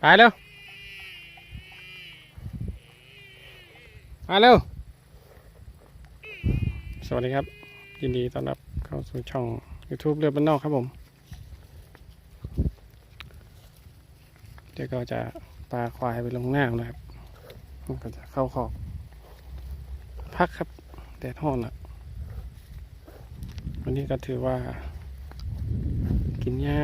ไปเร็วมาเร็ว สวัสดีครับ ยินดีต้อนรับเข้าสู่ช่อง YouTube เรือบ้านนอกครับผม เดี๋ยวก็จะปลาควายไปลงน้ำนะครับ ก็จะเข้าขอกพักครับ แดดห้อนอะ วันนี้ก็ถือว่า กินหญ้า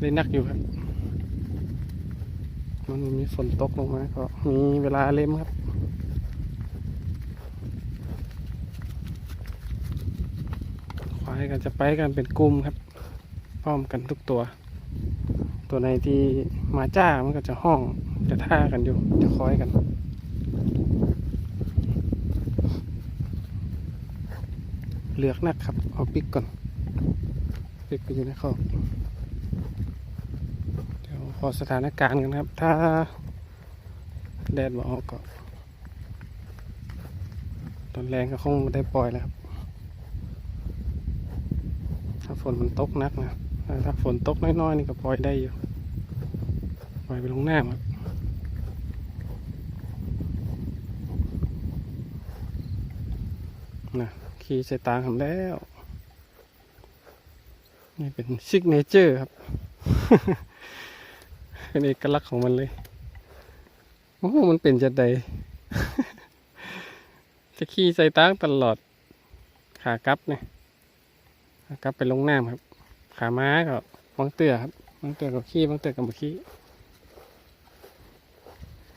ได้นักอยู่ครับ มันมีฝนตกลงมาก็มีเวลาเล่มครับควายก็จะไปกันเป็นกลุ่มครับพร้อมกันทุกตัว ตัวไหนที่มาจ้ามันก็จะห้องจะท่ากันอยู่ จะคอยกันเลือกนักครับ เอาปิกก่อนปิกไปอยู่ในคอ อสถานการณ์กันครับ ถ้าแดดบ่ออกก็ตอนแรงก็คงไม่ได้ปล่อยแล้วครับ ถ้าฝนมันตกนักนะถ้าฝนตกน้อยๆนี่ก็ปล่อยได้อยู่ปล่อยไปลงน้ำครับนะขี่ใส่ตาทำแล้ว นี่เป็นซิกเนเจอร์ครับ เป็นเอกลักษณ์ของมันเลย โอ้ มันเป็นจะใด จะขี่ใส่ตางตลอด ขากลับเนี่ยกลับไปลงน้ำครับ ขาม้าก็บางเตือครับบางเตือกับขี้บางเตือกับบ่ขี้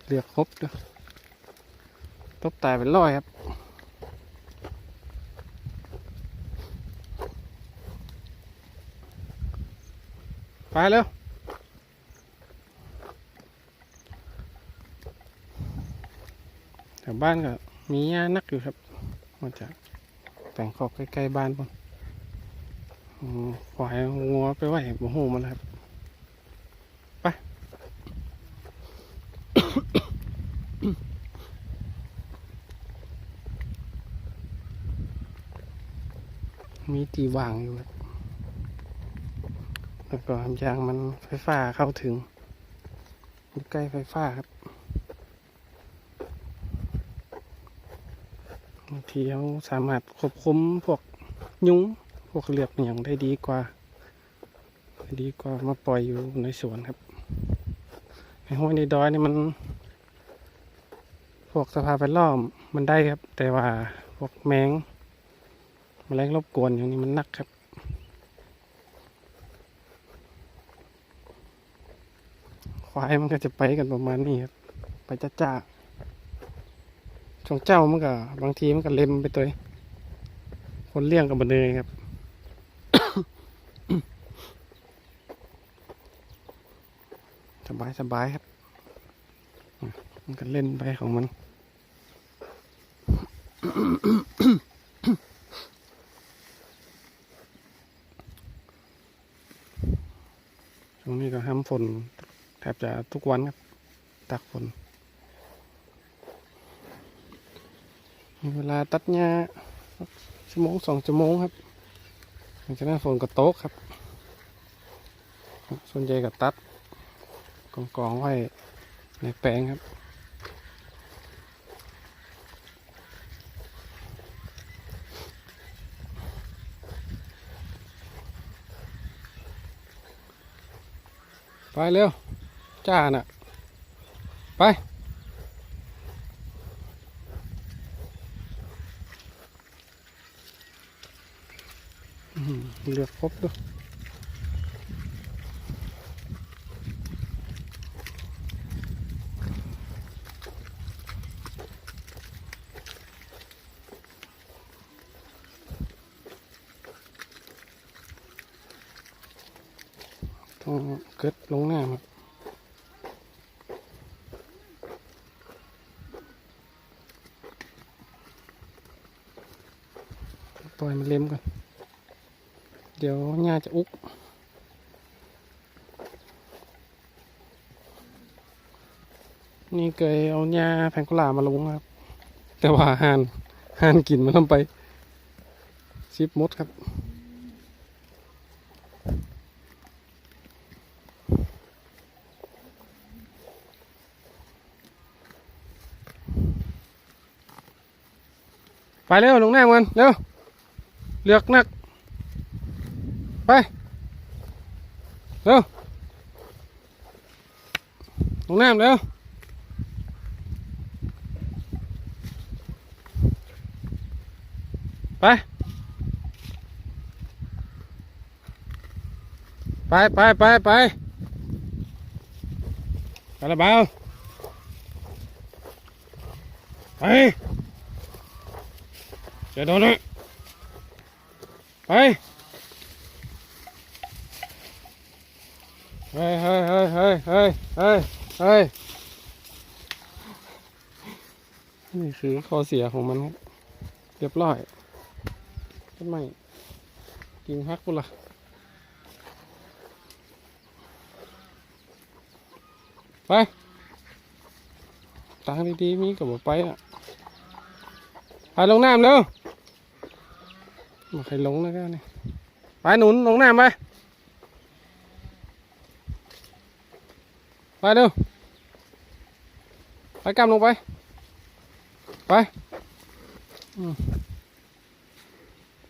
เลือกครบด้อตบตายเป็นร้อยครับไปเร็ว แถวบ้านก็มีหญ้านักอยู่ครับมาจากแต่งขอบใกล้ๆบ้านผมปล่อยงัวไปไหว้บ่หูมันครับไปมีตีว่างอยู่ครับแล้วก็ยางมันไฟฟ้าเข้าถึง ใกล้ไฟฟ้าครับ บางทีเขาสามารถควบคุมพวกยุงพวกเหลือบอย่างได้ดีกว่าได้ดีกว่ามาปล่อยอยู่ในสวนครับในห้วยในดอยนี่มันพวกสภาพแวดล้อมมันได้ครับ แต่ว่าพวกแมงแมลงรบกวนอย่างนี้มันหนักครับ ควายมันก็จะไปกันประมาณนี้ครับ ไปจ้าจ้าๆ ช่วงเจ้ามันก็บางทีมันก็เล็มไปตัวคนเลี้ยงกับบันเนยครับสบายสบายครับ มันก็เล่นไปของมันช่วงนี้ก็ห้ามฝนแทบจะทุกวันครับ ตักฝน เวลาตัดหญ้าชั่วโมงสองชั่วโมงครับหลังจากนั้นฝนก็ตกครับ ส่วนใหญ่ก็ตัดกองกองๆไว้ในแปลงครับไปเร็ว จ้าน่ะ ไป อื มเลือกครบด้วยต้องเกิดลงหน้าครับปล่อยมันเล็มก่อน เดี๋ยวหญ้าจะอุกนี่เคยเอาหญ้าแผงกุหลามาลงครับ แต่ว่าห่านห่านกินมันลงไป ชิบมดครับไปเร็วลงแน่มันเร็วเลือกนัก ไป เร็ว ลงน้ำเร็วไป ไปไปไปไปคาราบาไปเจะโดนไป เฮ้ยเฮ้ยเฮ้ยเฮ้ยเฮ้ยเฮ้ยเฮ้ยนี่คือข้อเสียของมันครับเรียบร้อยต้นไมกิ่งฮักกุละไปทางดีๆมีกับบไปอะไปลงน้ำเร็วมาใครลงนะกันนี่ไปหนุนลงน้ำไป ไปเร็ว ไปกำลงไป ไป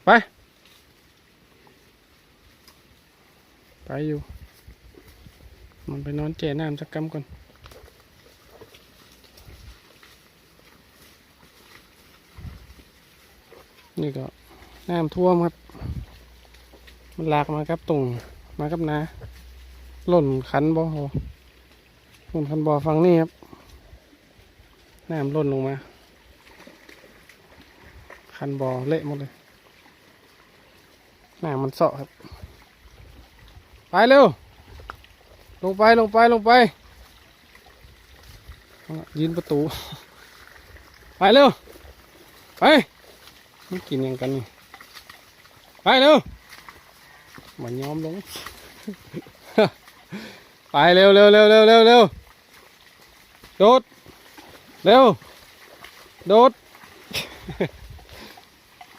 ไป ไปอยู่ มันไปนอนเจน้ำสักกำก่อนนี่ก็น้ำท่วมครับ มันหลากมากับตรงมากับนาหล่นคันบ่อ หล่นคันบ่อฟังนี่ครับน้ำล่นลงมา คันบ่อเละหมดเลยน้ำมันเสาะครับ ไปเร็ว ลงไปลงไปลงไป ยืนประตู ไปเร็ว ไปมันกินยังกันนี่ไปเร็วมันยอมลง ไปเร็วเร็วเร็วเร็วเร็ว โดด เร็ว โดด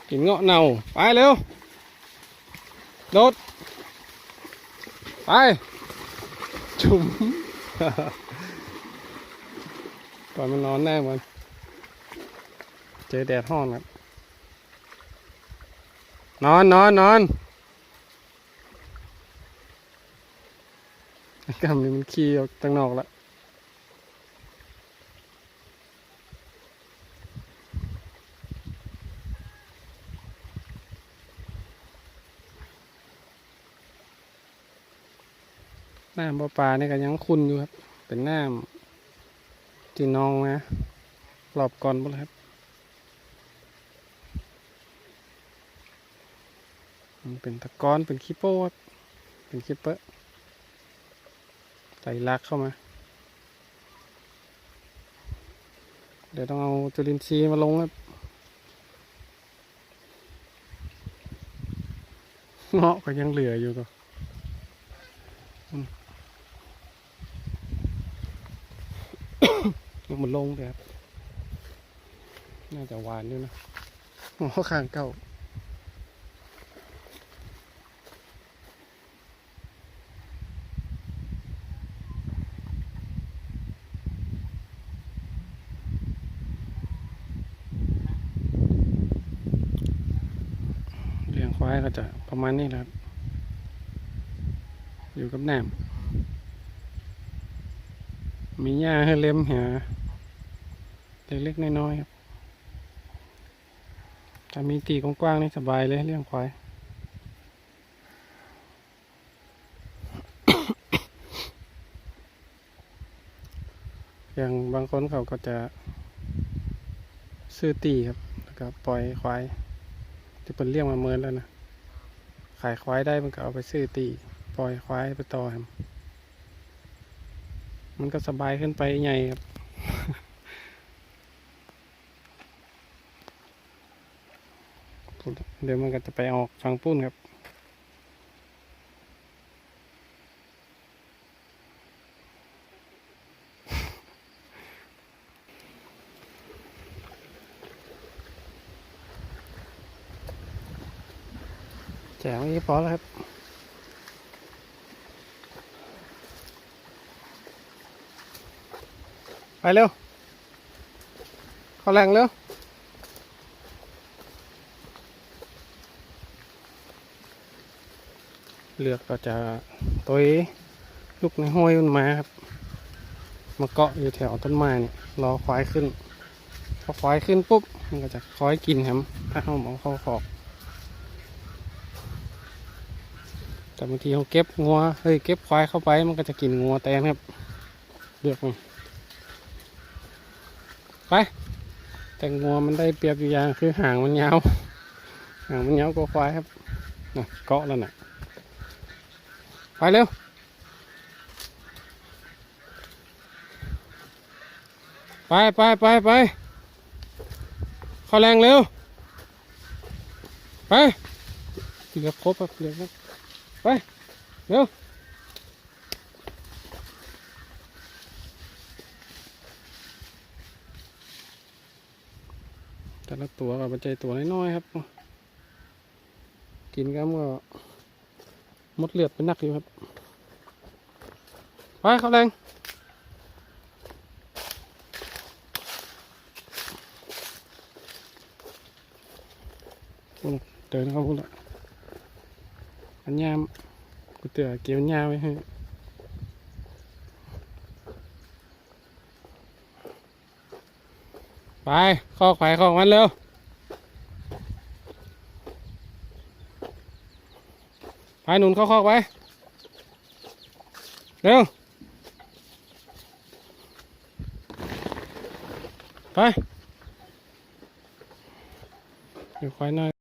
กินเงาะเน่าไปเร็ว โดด ไป จุ่มก่อนมันนอนแน่มันเจอแดดห้อนครับนอนนอนนอนกำนี่มันขี้ออกตั้งนอกแล้ว น้ำประปลานี่ก็ยังขุ่นอยู่ครับ เป็นน้ำที่นองนะรอบก่อนหมดครับมันเป็นตะกอนเป็นขี้โป้ครับเป็นขี้เปอะไหลลักเข้ามา เดี๋ยวต้องเอาจุลินทรีย์มาลงครับเงาะก็ยังเหลืออยู่ก็ มลงมันลงเลยครับ น่าจะหวานอยู่นะโอ้ข้างเก่าเลี้ยงควายก็จะประมาณนี้แหละครับ อยู่กับแหนม มีหญ้าให้เล็มหาเล็กๆน้อยๆครับถ้ามีตีกว้างๆนี่สบายเลยเลี้ยงควายอย่างบางคนเขาก็จะซื้อตีครับ แล้วก็ปล่อยควายที่เป็นเลี้ยงมาเมินแล้วนะ ขายควายได้มันก็เอาไปซื้อตี ปล่อยควายไปต่อครับ มันก็สบายขึ้นไปใหญ่ครับ เดี๋ยวมันก็จะไปออกฟังปุ้นครับแจกนี้พอแล้วครับ ไปเร็วข้าแรงเร็ว เลือกก็จะตัวลูกในห้อยมันมาครับ มาเกาะอยู่แถวต้นไม้นี่รอควายขึ้น พอควายขึ้นปุ๊บ มันก็จะคอยกินครับถ้าเขาหมอเขาขอกแต่บางทีเขาเก็บงัวเฮ้ยเก็บควายเข้าไปมันก็จะกินงัวแตนครับเลือกมา ไปแต่งัวมันได้เปรียบอยู่อย่างคือหางมันยาวหางมันยาวกว่าควายครับนะเกาะแล้วนะไปเร็วไปไปไปไปเข้าแรงเร็วไปเกือบครบครับเกือบครับไปเร็ว ละตัวก็เป็นใจตัวน้อยๆครับ กินก็มันก็มดเลือดเป็นนักอยู่ครับไปเข้าแรงเดินเข้าพุ่นละอันยามกูเตือเกี่ยวหญ้าไว้ให้ ไปข้อไขวของมันเร็วไปหนุนเข้าคอกไปเร็ว ไปเดี๋ยวควายน้อย